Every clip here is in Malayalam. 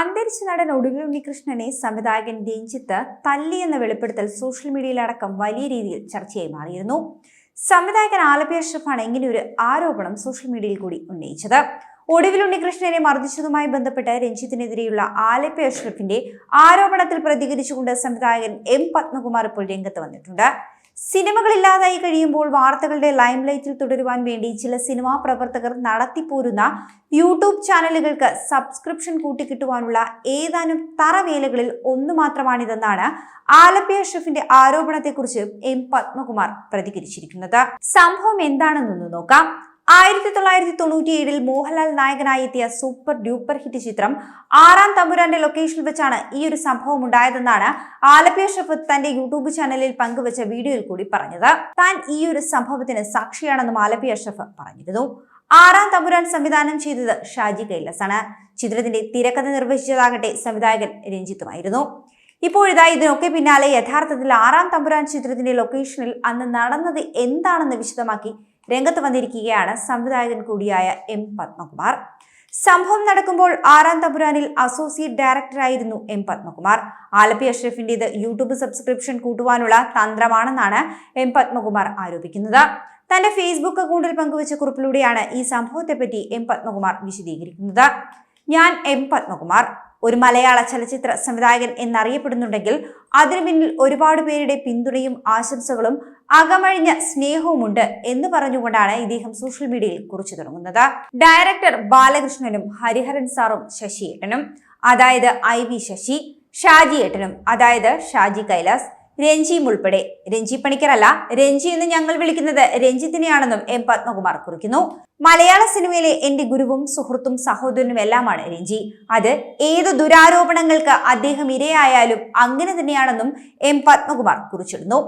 അന്തരിച്ച നടൻ ഒടുവിൽ ഉണ്ണികൃഷ്ണനെ സംവിധായകൻ രഞ്ജിത്ത് തല്ലി എന്ന വെളിപ്പെടുത്തൽ സോഷ്യൽ മീഡിയയിലടക്കം വലിയ രീതിയിൽ ചർച്ചയായി മാറിയിരുന്നു. സംവിധായകൻ ആലപ്പി അഷ്റഫാണ് ഇങ്ങനെ ഒരു ആരോപണം സോഷ്യൽ മീഡിയയിൽ കൂടി ഉന്നയിച്ചത്. ഒടുവിൽ ഉണ്ണികൃഷ്ണനെ മർദ്ദിച്ചതുമായി ബന്ധപ്പെട്ട് രഞ്ജിത്തിനെതിരെയുള്ള ആലപ്പി അഷ്റഫിന്റെ ആരോപണത്തിൽ പ്രതികരിച്ചുകൊണ്ട് സംവിധായകൻ എം പത്മകുമാർ ഇപ്പോൾ രംഗത്ത് വന്നിട്ടുണ്ട്. സിനിമകൾ ഇല്ലാതായി കഴിയുമ്പോൾ വാർത്തകളുടെ ലൈംലൈറ്റിൽ തുടരുവാൻ വേണ്ടി ചില സിനിമാ പ്രവർത്തകർ നടത്തിപ്പോരുന്ന യൂട്യൂബ് ചാനലുകൾക്ക് സബ്സ്ക്രിപ്ഷൻ കൂട്ടിക്കിട്ടുവാനുള്ള ഏതാനും തറവേലകളിൽ ഒന്ന് മാത്രമാണിതെന്നാണ് ആലപ്പിയ ഷെഫിന്റെ ആരോപണത്തെക്കുറിച്ച് എം പത്മകുമാർ പ്രതികരിച്ചിരിക്കുന്നത്. സംഭവം എന്താണെന്നൊന്ന് നോക്കാം. ആയിരത്തി തൊള്ളായിരത്തി തൊണ്ണൂറ്റിയേഴിൽ മോഹൻലാൽ നായകനായി എത്തിയ സൂപ്പർ ഡ്യൂപ്പർ ഹിറ്റ് ചിത്രം ആറാം തമ്പുരാന്റെ ലൊക്കേഷനിൽ വെച്ചാണ് ഈ ഒരു സംഭവം ഉണ്ടായതെന്നാണ് ആലപ്പിയ ഷഫത്ത് തന്റെ യൂട്യൂബ് ചാനലിൽ പങ്കുവച്ച വീഡിയോയിൽ കൂടി പറഞ്ഞത്. താൻ ഈ ഒരു സംഭവത്തിന് സാക്ഷിയാണെന്നും ആലപ്പിയ ഷഫ് പറഞ്ഞിരുന്നു. ആറാം തമ്പുരാൻ സംവിധാനം ചെയ്തത് ഷാജി കൈലസാണ്. ചിത്രത്തിന്റെ തിരക്കഥ നിർവഹിച്ചതാകട്ടെ സംവിധായകൻ രഞ്ജിത്തുമായിരുന്നു. ഇപ്പോഴിതാ ഇതിനൊക്കെ പിന്നാലെ യഥാർത്ഥത്തിൽ ആറാം തമ്പുരാൻ ചിത്രത്തിന്റെ ലൊക്കേഷനിൽ അന്ന് നടന്നത് എന്താണെന്ന് വിശദമാക്കി രംഗത്ത് വന്നിരിക്കുകയാണ് സംവിധായകൻ കൂടിയായ എം പത്മകുമാർ. സംഭവം നടക്കുമ്പോൾ ആറാം തമ്പുരാനിൽ അസോസിയേറ്റ് ഡയറക്ടറായിരുന്നു എം പത്മകുമാർ. ആലപ്പി അഷ്റഫിന്റെത് യൂട്യൂബ് സബ്സ്ക്രിപ്ഷൻ കൂട്ടുവാനുള്ള തന്ത്രമാണെന്നാണ് എം പത്മകുമാർ ആരോപിക്കുന്നത്. തന്റെ ഫേസ്ബുക്ക് അക്കൗണ്ടിൽ പങ്കുവച്ച കുറിപ്പിലൂടെയാണ് ഈ സംഭവത്തെപ്പറ്റി എം പത്മകുമാർ വിശദീകരിക്കുന്നത്. ഞാൻ എം പത്മകുമാർ. ഒരു മലയാള ചലച്ചിത്ര സംവിധായകൻ എന്നറിയപ്പെടുന്നുണ്ടെങ്കിൽ അതിനു പിന്നിൽ ഒരുപാട് പേരുടെ പിന്തുണയും ആശംസകളും അകമഴിഞ്ഞ സ്നേഹവുമുണ്ട് എന്ന് പറഞ്ഞുകൊണ്ടാണ് ഇദ്ദേഹം സോഷ്യൽ മീഡിയയിൽ കുറിച്ചു തുടങ്ങുന്നത്. ഡയറക്ടർ ബാലകൃഷ്ണനും ഹരിഹരൻ സാറും ശശിയേട്ടനും അതായത് ഐ വി ശശി ഷാജി ഏട്ടനും അതായത് ഷാജി കൈലാസ് രഞ്ജിയും ഉൾപ്പെടെ. രഞ്ജി പണിക്കരല്ല രഞ്ജി എന്ന് ഞങ്ങൾ വിളിക്കുന്നത് രഞ്ജിത്തിനെയാണെന്നും എം പത്മകുമാർ കുറിക്കുന്നു. മലയാള സിനിമയിലെ എന്റെ ഗുരുവും സുഹൃത്തും സഹോദരനും എല്ലാമാണ് രഞ്ജി. അത് ഏത് ദുരാരോപണങ്ങൾക്ക് അദ്ദേഹം ഇരയായാലും അങ്ങനെ തന്നെയാണെന്നും എം പത്മകുമാർ കുറിച്ചിടുന്നു.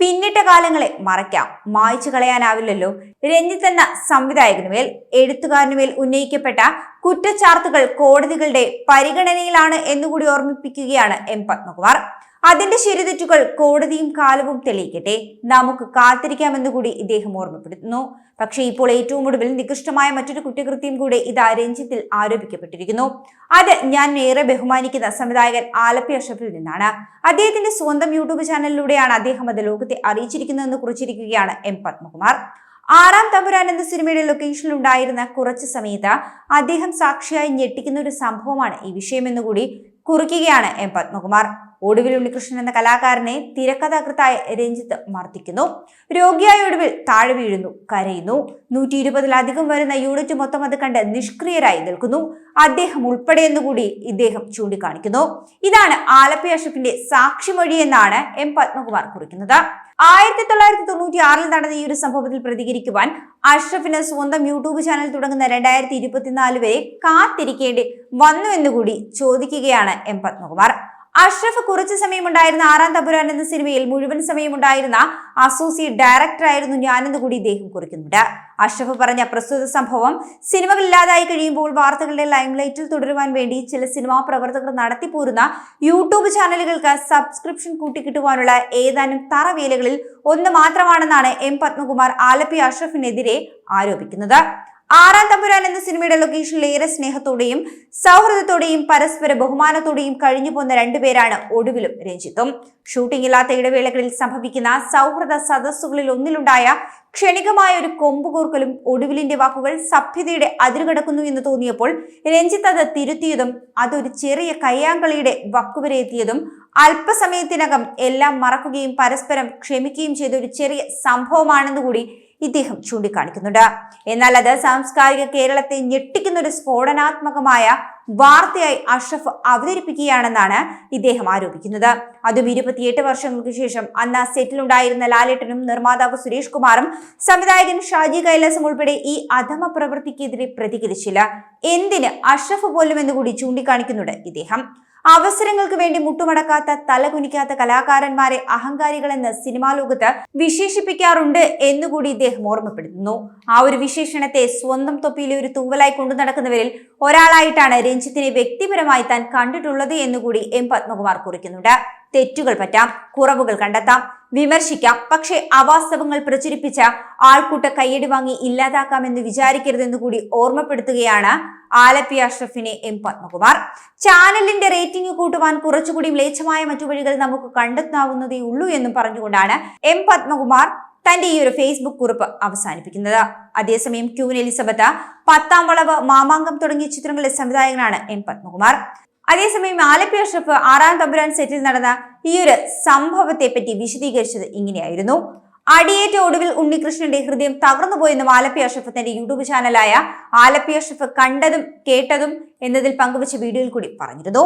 പിന്നിട്ട കാലങ്ങളെ മറയ്ക്കാം. മായ്ച്ചു കളയാനാവില്ലല്ലോ. രഞ്ജിത്ത് എന്ന സംവിധായകനുമേൽ എഴുത്തുകാരനുമേൽ ഉന്നയിക്കപ്പെട്ട കുറ്റച്ചാർത്തുകൾ കോടതികളുടെ പരിഗണനയിലാണ് എന്നുകൂടി ഓർമ്മിപ്പിക്കുകയാണ് എം പത്മകുമാർ. അതിന്റെ ശരിതെറ്റുകൾ കോടതിയും കാലവും തെളിയിക്കട്ടെ. നമുക്ക് കാത്തിരിക്കാമെന്ന് കൂടി ഇദ്ദേഹം ഓർമ്മപ്പെടുത്തുന്നു. പക്ഷേ ഇപ്പോൾ ഏറ്റവും ഒടുവിൽ നികൃഷ്ടമായ മറ്റൊരു കുറ്റകൃത്യം കൂടെ ഇതാ രഞ്ജിത്തിൽ ആരോപിക്കപ്പെട്ടിരിക്കുന്നു. അത് ഞാൻ ഏറെ ബഹുമാനിക്കുന്ന സംവിധായകൻ ആലപ്പി അഷഫിൽ നിന്നാണ്. അദ്ദേഹത്തിന്റെ സ്വന്തം യൂട്യൂബ് ചാനലിലൂടെയാണ് അദ്ദേഹം അത് ലോകത്തെ അറിയിച്ചിരിക്കുന്നതെന്ന് കുറിച്ചിരിക്കുകയാണ് എം പത്മകുമാർ. ആറാം തമ്പുരാൻ എന്ന സിനിമയുടെ ലൊക്കേഷനിൽ ഉണ്ടായിരുന്ന കുറച്ച് സമയത്ത് അദ്ദേഹം സാക്ഷിയായി ഞെട്ടിക്കുന്ന ഒരു സംഭവമാണ് ഈ വിഷയമെന്നുകൂടി കുറിക്കുകയാണ് എം പത്മകുമാർ. ഒടുവിൽ ഉണ്ണികൃഷ്ണൻ എന്ന കലാകാരനെ തിരക്കഥാകൃത്തായ രഞ്ജിത്ത് മർദ്ദിക്കുന്നു. രോഗിയായ ഒടുവിൽ താഴെ വീഴുന്നു കരയുന്നു. നൂറ്റി ഇരുപതിലധികം വരുന്ന യൂണിറ്റ് മൊത്തം അത് കണ്ട് നിഷ്ക്രിയരായി നിൽക്കുന്നു. അദ്ദേഹം ഉൾപ്പെടെ എന്നുകൂടി ഇദ്ദേഹം ചൂണ്ടിക്കാണിക്കുന്നു. ഇതാണ് ആലപ്പി അഷപ്പിന്റെ സാക്ഷിമൊഴി എന്നാണ് എം പത്മകുമാർ കുറിക്കുന്നത്. ആയിരത്തി തൊള്ളായിരത്തി തൊണ്ണൂറ്റി ആറിൽ നടന്ന ഈ ഒരു സംഭവത്തിൽ പ്രതികരിക്കുവാൻ അഷ്റഫിന് സ്വന്തം യൂട്യൂബ് ചാനൽ തുടങ്ങുന്ന രണ്ടായിരത്തി ഇരുപത്തിനാല് വരെ കാത്തിരിക്കേണ്ടി വന്നു എന്നുകൂടി ചോദിക്കുകയാണ് എം പത്മകുമാർ. അഷ്റഫ് കുറച്ചു സമയമുണ്ടായിരുന്ന ആറാം തമ്പുരാൻ എന്ന സിനിമയിൽ മുഴുവൻ സമയമുണ്ടായിരുന്ന അസോസിയേറ്റ് ഡയറക്ടർ ആയിരുന്നു ഞാനെന്ന് കൂടി ഇദ്ദേഹം കുറിക്കുന്നുണ്ട്. അഷ്റഫ് പറഞ്ഞ പ്രസ്തുത സംഭവം സിനിമകൾ ഇല്ലാതായി കഴിയുമ്പോൾ വാർത്തകളുടെ ലൈംലൈറ്റിൽ തുടരുവാൻ വേണ്ടി ചില സിനിമാ പ്രവർത്തകർ നടത്തിപ്പോരുന്ന യൂട്യൂബ് ചാനലുകൾക്ക് സബ്സ്ക്രിപ്ഷൻ കൂട്ടിക്കിട്ടുവാനുള്ള ഏതാനും തറവേലകളിൽ ഒന്ന് മാത്രമാണെന്നാണ് എം പത്മകുമാർ ആലപ്പി അഷ്റഫിനെതിരെ ആരോപിക്കുന്നത്. ആറാം തമ്പുരാൻ എന്ന സിനിമയുടെ ലൊക്കേഷനിൽ ഏറെ സ്നേഹത്തോടെയും സൗഹൃദത്തോടെയും പരസ്പര ബഹുമാനത്തോടെയും കഴിഞ്ഞു പോന്ന രണ്ടുപേരാണ് ഒടുവിലും രഞ്ജിത്തും. ഷൂട്ടിംഗ് ഇല്ലാത്ത ഇടവേളകളിൽ സംഭവിക്കുന്ന സൗഹൃദ സദസ്സുകളിൽ ഒന്നിലുണ്ടായ ക്ഷണികമായ ഒരു കൊമ്പുകോർക്കലും ഒടുവിലിന്റെ വാക്കുകൾ സഭ്യതയുടെ അതിരുകടക്കുന്നു എന്ന് തോന്നിയപ്പോൾ രഞ്ജിത്ത് അത് തിരുത്തിയതും അതൊരു ചെറിയ കയ്യാങ്കളിയുടെ വക്കുവരെ എത്തിയതും അല്പസമയത്തിനകം എല്ലാം മറക്കുകയും പരസ്പരം ക്ഷമിക്കുകയും ചെയ്ത ഒരു ചെറിയ സംഭവമാണെന്ന് കൂടി ഇദ്ദേഹം ചൂണ്ടിക്കാണിക്കുന്നുണ്ട്. എന്നാൽ അത് സാംസ്കാരിക കേരളത്തെ ഞെട്ടിക്കുന്ന ഒരു സ്ഫോടനാത്മകമായ വാർത്തയായി അഷ്റഫ് അവതരിപ്പിക്കുകയാണെന്നാണ് ഇദ്ദേഹം ആരോപിക്കുന്നത്. അതും ഇരുപത്തിയെട്ട് വർഷങ്ങൾക്ക് ശേഷം അന്ന് സെറ്റിലുണ്ടായിരുന്ന ലാലേട്ടനും നിർമ്മാതാവ് സുരേഷ് കുമാറും സംവിധായകൻ ഷാജി കൈലാസും ഉൾപ്പെടെ ഈ അധമ പ്രവൃത്തിക്കെതിരെ പ്രതികരിച്ചില്ല. എന്തിന് അഷ്റഫ് പോലും എന്നുകൂടി ചൂണ്ടിക്കാണിക്കുന്നുണ്ട് ഇദ്ദേഹം. അവസരങ്ങൾക്ക് വേണ്ടി മുട്ടുമടക്കാത്ത തലകുനിക്കാത്ത കലാകാരന്മാരെ അഹങ്കാരികളെന്ന് സിനിമാ ലോകത്ത് വിശേഷിപ്പിക്കാറുണ്ട് എന്നുകൂടി ഇദ്ദേഹം ഓർമ്മപ്പെടുത്തുന്നു. ആ ഒരു വിശേഷണത്തെ സ്വന്തം തൊപ്പിയിലെ ഒരു തൂവലായി കൊണ്ടു നടക്കുന്നവരിൽ ഒരാളായിട്ടാണ് രഞ്ജിത്തിനെ വ്യക്തിപരമായി താൻ കണ്ടിട്ടുള്ളത് എന്നുകൂടി എം പത്മകുമാർ കുറിക്കുന്നുണ്ട്. തെറ്റുകൾ പറ്റാം കുറവുകൾ കണ്ടെത്താം വിമർശിക്കാം പക്ഷേ അവാസ്തവങ്ങൾ പ്രചരിപ്പിച്ച ആൾക്കൂട്ട കയ്യടി വാങ്ങി ഇല്ലാതാക്കാമെന്ന് വിചാരിക്കരുതെന്ന് കൂടി ഓർമ്മപ്പെടുത്തുകയാണ് ആലപ്പി അഷ്റഫിനെ എം പത്മകുമാർ. ചാനലിന്റെ റേറ്റിംഗ് കൂട്ടുവാൻ കുറച്ചുകൂടി മ്ലേച്ഛമായ മറ്റു വഴികൾ നമുക്ക് കണ്ടെത്താവുന്നതേ ഉള്ളൂ എന്നും പറഞ്ഞുകൊണ്ടാണ് എം പത്മകുമാർ തന്റെ ഈ ഒരു ഫേസ്ബുക്ക് കുറിപ്പ് അവസാനിപ്പിക്കുന്നത്. അതേസമയം ക്യൂൻ എലിസബത്ത് പത്താം വളവ് മാമാങ്കം തുടങ്ങിയ ചിത്രങ്ങളുടെ സംവിധായകനാണ് എം പത്മകുമാർ. അതേസമയം ആലപ്പി അഷ്റഫ് ആറാം തമ്പുരാൻ സെറ്റിൽ നടന്ന ഈ ഒരു സംഭവത്തെ പറ്റി വിശദീകരിച്ചത് ഇങ്ങനെയായിരുന്നു. അടിയേറ്റ ഒടുവിൽ ഉണ്ണികൃഷ്ണന്റെ ഹൃദയം തകർന്നുപോയെന്നും ആലപ്പി അഷഫത്തിന്റെ തന്റെ യൂട്യൂബ് ചാനലായ ആലപ്പി അഷഫ് കണ്ടതും കേട്ടതും എന്നതിൽ പങ്കുവച്ച വീഡിയോയിൽ കൂടി പറഞ്ഞിരുന്നു.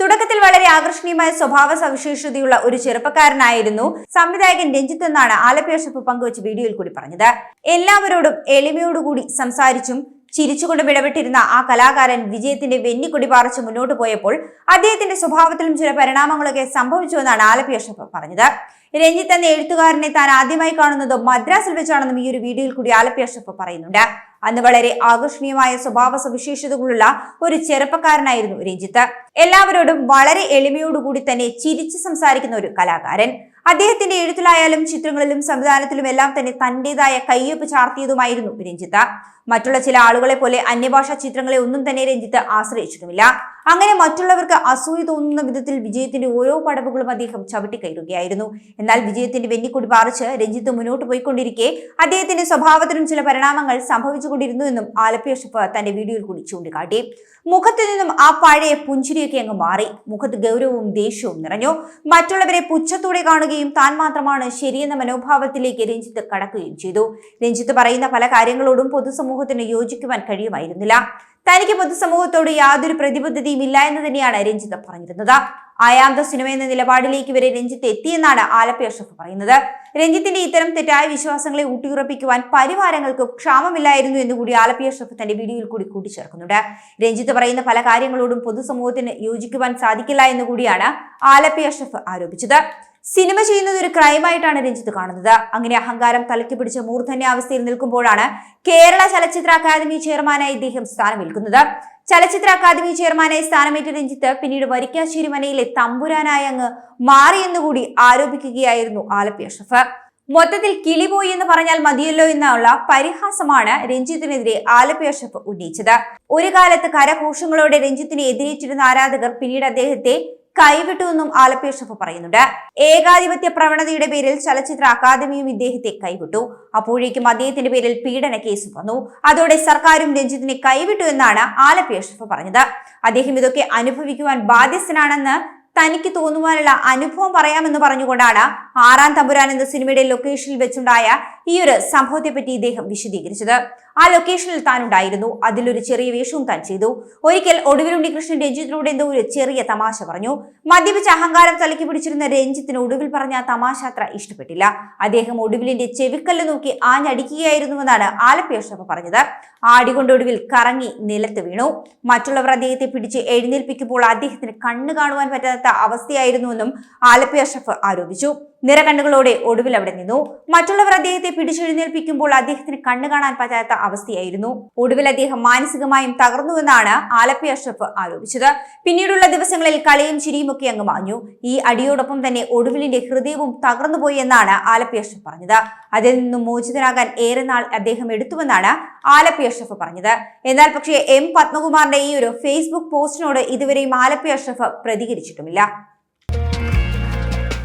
തുടക്കത്തിൽ വളരെ ആകർഷണീയമായ സ്വഭാവ സവിശേഷതയുള്ള ഒരു ചെറുപ്പക്കാരനായിരുന്നു സംവിധായകൻ രഞ്ജിത്ത് എന്നാണ് ആലപ്പി അഷഫ് പങ്കുവച്ച വീഡിയോയിൽ കൂടി പറഞ്ഞത്. എല്ലാവരോടും എളിമയോടുകൂടി സംസാരിച്ചും ചിരിച്ചുകൊണ്ട് വിടവിട്ടിരുന്ന ആ കലാകാരൻ വിജയത്തിന്റെ വെന്നിക്കൊടി പാറിച്ച് മുന്നോട്ട് പോയപ്പോൾ അദ്ദേഹത്തിന്റെ സ്വഭാവത്തിലും ചില പരിണാമങ്ങളൊക്കെ സംഭവിച്ചുവെന്നാണ് ആലപ്പി അഷഫ് പറഞ്ഞത്. രഞ്ജിത്ത് എന്ന എഴുത്തുകാരനെ താൻ ആദ്യമായി കാണുന്നത് മദ്രാസിൽ വെച്ചാണെന്നും ഈ ഒരു വീഡിയോയിൽ കൂടി ആലപ്പി അഷപ്പ് പറയുന്നുണ്ട്. അന്ന് വളരെ ആകർഷണീയമായ സ്വഭാവ സവിശേഷതകളുള്ള ഒരു ചെറുപ്പക്കാരനായിരുന്നു രഞ്ജിത്ത്. എല്ലാവരോടും വളരെ എളിമയോടുകൂടി തന്നെ ചിരിച്ച് സംസാരിക്കുന്ന ഒരു കലാകാരൻ. അദ്ദേഹത്തിന്റെ എഴുത്തിലായാലും ചിത്രങ്ങളിലും സംവിധാനത്തിലും എല്ലാം തന്നെ തന്റേതായ കയ്യൊപ്പ് ചാർത്തിയതുമായിരുന്നു രഞ്ജിത്ത്. മറ്റുള്ള ചില ആളുകളെ പോലെ അന്യഭാഷാ ചിത്രങ്ങളെ ഒന്നും തന്നെ രഞ്ജിത്ത് ആശ്രയിച്ചിട്ടുമില്ല. അങ്ങനെ മറ്റുള്ളവർക്ക് അസൂയ തോന്നുന്ന വിധത്തിൽ വിജയത്തിന്റെ ഓരോ പടവുകളും അദ്ദേഹം ചവിട്ടിക്കയറുകയായിരുന്നു. എന്നാൽ വിജയത്തിന്റെ വെന്നിക്കൊടി പാറിച്ച് രഞ്ജിത്ത് മുന്നോട്ട് പോയിക്കൊണ്ടിരിക്കെ അദ്ദേഹത്തിന്റെ സ്വഭാവത്തിനും ചില പരിണാമങ്ങൾ സംഭവിച്ചുകൊണ്ടിരുന്നു എന്നും ആലപ്പി അഷഫ് തന്റെ വീഡിയോയിൽ കൂടി ചൂണ്ടിക്കാട്ടി. മുഖത്തു നിന്നും ആ പഴയ പുഞ്ചിരിയൊക്കെ അങ്ങ് മാറി. മുഖത്ത് ഗൗരവവും ദേഷ്യവും നിറഞ്ഞു. മറ്റുള്ളവരെ പുച്ഛത്തോടെ കാണുകയും താൻ മാത്രമാണ് ശരിയെന്ന മനോഭാവത്തിലേക്ക് രഞ്ജിത്ത് കടക്കുകയും ചെയ്തു. രഞ്ജിത്ത് പറയുന്ന പല കാര്യങ്ങളോടും പൊതുസമൂഹത്തിന് യോജിക്കുവാൻ കഴിയുമായിരുന്നില്ല. തനിക്ക് പൊതുസമൂഹത്തോട് യാതൊരു പ്രതിബദ്ധതയും ഇല്ല എന്ന് തന്നെയാണ് രഞ്ജിത്ത് പറഞ്ഞിരുന്നത്. ആയാന്ത സിനിമ എന്ന നിലപാടിലേക്ക് വരെ രഞ്ജിത്ത് എത്തിയെന്നാണ് ആലപ്പി അഷഫ് പറയുന്നത്. രഞ്ജിത്തിന്റെ ഇത്തരം തെറ്റായ വിശ്വാസങ്ങളെ ഊട്ടിയുറപ്പിക്കുവാൻ പരിവാരങ്ങൾക്ക് ക്ഷാമമില്ലായിരുന്നു എന്ന് കൂടി ആലപ്പി അഷഫ് തന്റെ വീഡിയോയിൽ കൂടി കൂട്ടിച്ചേർക്കുന്നുണ്ട്. രഞ്ജിത്ത് പറയുന്ന പല കാര്യങ്ങളോടും പൊതുസമൂഹത്തിന് യോജിക്കുവാൻ സാധിക്കില്ല എന്ന് കൂടിയാണ് ആലപ്പി അഷഫ് ആരോപിച്ചത്. സിനിമ ചെയ്യുന്നത് ഒരു ക്രൈമായിട്ടാണ് രഞ്ജിത്ത് കാണുന്നത്. അങ്ങനെ അഹങ്കാരം തലയ്ക്ക് പിടിച്ച മൂർധന്യ അവസ്ഥയിൽ നിൽക്കുമ്പോഴാണ് കേരള ചലച്ചിത്ര അക്കാദമി ചെയർമാനായി ഇദ്ദേഹം സ്ഥാനമേൽക്കുന്നത്. ചലച്ചിത്ര അക്കാദമി ചെയർമാനായി സ്ഥാനമേറ്റ രഞ്ജിത്ത് പിന്നീട് വരിക്കാശ്ശേരി മനയിലെ തമ്പുരാനായി അങ്ങ് മാറിയെന്നുകൂടി ആരോപിക്കുകയായിരുന്നു ആലപ്പി അഷഫ് മൊത്തത്തിൽ കിളിപോയി എന്ന് പറഞ്ഞാൽ മതിയല്ലോ എന്നുള്ള പരിഹാസമാണ് രഞ്ജിത്തിനെതിരെ ആലപ്പി അഷഫ് ഉന്നയിച്ചത്. ഒരു കാലത്ത് കരഘോഷങ്ങളോടെ രഞ്ജിത്തിനെ എതിരേറ്റിരുന്ന ആരാധകർ പിന്നീട് അദ്ദേഹത്തെ കൈവിട്ടുവെന്നും ആലപ്പി ഷഫ് പറയുന്നുണ്ട്. ഏകാധിപത്യ പ്രവണതയുടെ പേരിൽ ചലച്ചിത്ര അക്കാദമിയും ഇദ്ദേഹത്തെ കൈവിട്ടു. അപ്പോഴേക്കും അദ്ദേഹത്തിന്റെ പേരിൽ പീഡന കേസ് വന്നു. അതോടെ സർക്കാരും രഞ്ജിത്തിനെ കൈവിട്ടു എന്നാണ് ആലപ്പി ഷഫ് പറഞ്ഞത്. അദ്ദേഹം ഇതൊക്കെ അനുഭവിക്കുവാൻ ബാധ്യസ്ഥനാണെന്ന് തനിക്ക് തോന്നുവാനുള്ള അനുഭവം പറയാമെന്ന് പറഞ്ഞുകൊണ്ടാണ് ആറാം തമ്പുരാൻ എന്ന സിനിമയുടെ ലൊക്കേഷനിൽ വെച്ചുണ്ടായ ഈ ഒരു സംഭവത്തെ പറ്റി ഇദ്ദേഹം വിശദീകരിച്ചത്. ആ ലൊക്കേഷനിൽ താൻ ഉണ്ടായിരുന്നു. അതിലൊരു ചെറിയ വേഷവും താൻ ചെയ്തു. ഒരിക്കൽ ഒടുവിൽ ഉണ്ണികൃഷ്ണൻ രഞ്ജിത്തിനോട് എന്തോ ഒരു ചെറിയ തമാശ പറഞ്ഞു. മദ്യപിച്ച അഹങ്കാരം തലക്കി പിടിച്ചിരുന്ന രഞ്ജിത്തിന് ഒടുവിൽ പറഞ്ഞ തമാശ അത്ര ഇഷ്ടപ്പെട്ടില്ല. അദ്ദേഹം ഒടുവിലിന്റെ ചെവിക്കല്ല് നോക്കി ആഞ്ഞടിക്കുകയായിരുന്നുവെന്നാണ് ആലപ്പി അഷ്റഫ് പറഞ്ഞത്. ആടികൊണ്ട് ഒടുവിൽ കറങ്ങി നിലത്ത് വീണു. മറ്റുള്ളവർ അദ്ദേഹത്തെ പിടിച്ച് എഴുന്നേൽപ്പിക്കുമ്പോൾ അദ്ദേഹത്തിന് കണ്ണു കാണുവാൻ പറ്റാത്ത അവസ്ഥയായിരുന്നുവെന്നും ആലപ്പി അഷ്റഫ് ആരോപിച്ചു. നിറകണ്ണുകളോടെ ഒടുവിൽ അവിടെ നിന്നു. മറ്റുള്ളവർ അദ്ദേഹത്തെ പിടിച്ചെഴുന്നേൽപ്പിക്കുമ്പോൾ അദ്ദേഹത്തിന് കണ്ണു കാണാൻ പറ്റാത്ത അവസ്ഥയായിരുന്നു. ഒടുവിൽ അദ്ദേഹം മാനസികമായും തകർന്നുവെന്നാണ് ആലപ്പി അഷ്റഫ് ആരോപിച്ചത്. പിന്നീടുള്ള ദിവസങ്ങളിൽ കളിയും ചിരിയും ഒക്കെ അങ്ങ് മാഞ്ഞു. ഈ അടിയോടൊപ്പം തന്നെ ഒടുവിലിന്റെ ഹൃദയവും തകർന്നുപോയി എന്നാണ് ആലപ്പി അഷ്റഫ് പറഞ്ഞത്. അതിൽ നിന്നും മോചിതനാകാൻ ഏറെ നാൾ അദ്ദേഹം എടുത്തുവെന്നാണ് ആലപ്പി അഷ്റഫ് പറഞ്ഞത്. എന്നാൽ പക്ഷേ എം പത്മകുമാറിന്റെ ഈ ഒരു ഫേസ്ബുക്ക് പോസ്റ്റിനോട് ഇതുവരെയും ആലപ്പി അഷ്റഫ് പ്രതികരിച്ചിട്ടുമില്ല.